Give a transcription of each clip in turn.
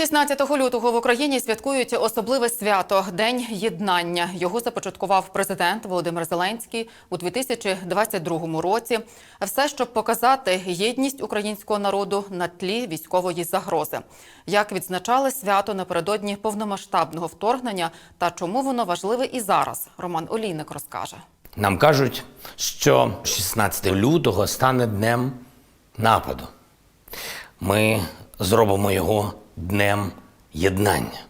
16 лютого в Україні святкують особливе свято День єднання. Його започаткував президент Володимир Зеленський у 2022 році. Все, щоб показати єдність українського народу на тлі військової загрози. Як відзначали свято напередодні повномасштабного вторгнення та чому воно важливе і зараз, Роман Олійник розкаже. Нам кажуть, що 16 лютого стане днем нападу. Ми зробимо його днем єднання.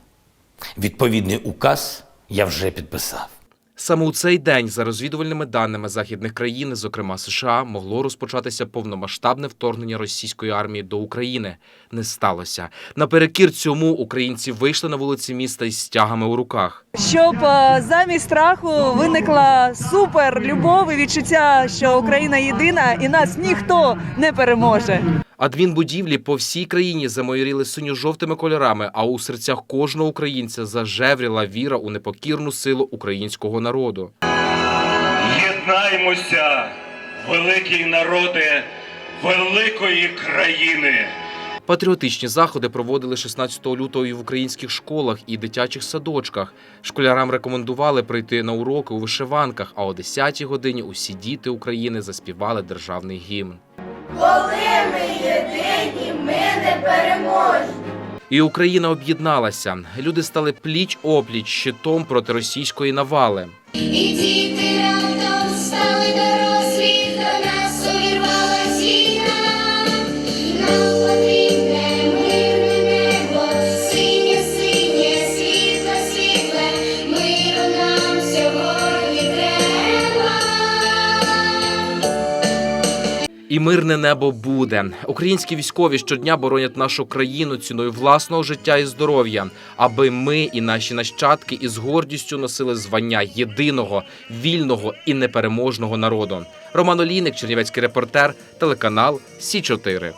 Відповідний указ я вже підписав. Саме у цей день, за розвідувальними даними західних країн, зокрема США, могло розпочатися повномасштабне вторгнення російської армії до України. Не сталося. Наперекір цьому українці вийшли на вулиці міста із стягами у руках. щоб е, замість страху виникла супер любов і відчуття, що Україна єдина і нас ніхто не переможе. Адмінбудівлі по всій країні замайоріли синьо-жовтими кольорами, а у серцях кожного українця зажевріла віра у непокірну силу українського народу. Єднаймося, великий народи великої країни. Патріотичні заходи проводили 16 лютого і в українських школах і дитячих садочках. Школярам рекомендували прийти на уроки у вишиванках, а о 10-й годині усі діти України заспівали державний гімн. Коли ми І Україна об'єдналася. Люди стали пліч опліч щитом проти російської навали. І діти раптом стали І мирне небо буде. Українські військові щодня боронять нашу країну ціною власного життя і здоров'я, аби ми і наші нащадки із гордістю носили звання єдиного, вільного і непереможного народу. Роман Олійник, Чернівецький репортер, телеканал Сі 4